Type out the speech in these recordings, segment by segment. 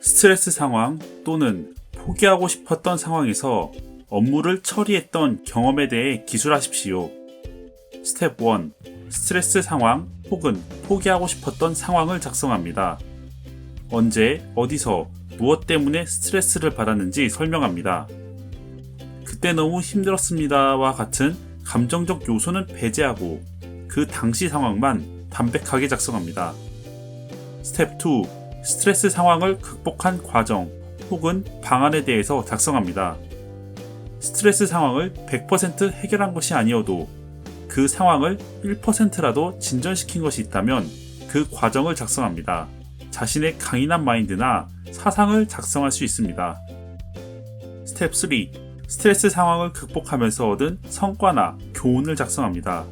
스트레스 상황 또는 포기하고 싶었던 상황에서 업무를 처리했던 경험에 대해 기술하십시오. 스텝 1. 스트레스 상황 혹은 포기하고 싶었던 상황을 작성합니다. 언제, 어디서, 무엇 때문에 스트레스를 받았는지 설명합니다. 그때 너무 힘들었습니다와 같은 감정적 요소는 배제하고 그 당시 상황만 담백하게 작성합니다. 스텝 2. 스트레스 상황을 극복한 과정 혹은 방안에 대해서 작성합니다. 스트레스 상황을 100% 해결한 것이 아니어도 그 상황을 1%라도 진전시킨 것이 있다면 그 과정을 작성합니다. 자신의 강인한 마인드나 사상을 작성할 수 있습니다. 스텝 3. 스트레스 상황을 극복하면서 얻은 성과나 교훈을 작성합니다.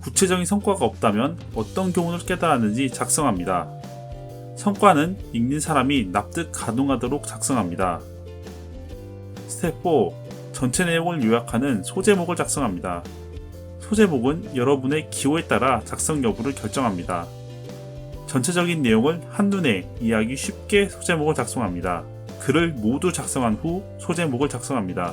구체적인 성과가 없다면 어떤 교훈을 깨달았는지 작성합니다. 성과는 읽는 사람이 납득 가능하도록 작성합니다. 스텝 4. 전체 내용을 요약하는 소제목을 작성합니다. 소제목은 여러분의 기호에 따라 작성 여부를 결정합니다. 전체적인 내용을 한눈에 이해하기 쉽게 소제목을 작성합니다. 글을 모두 작성한 후 소제목을 작성합니다.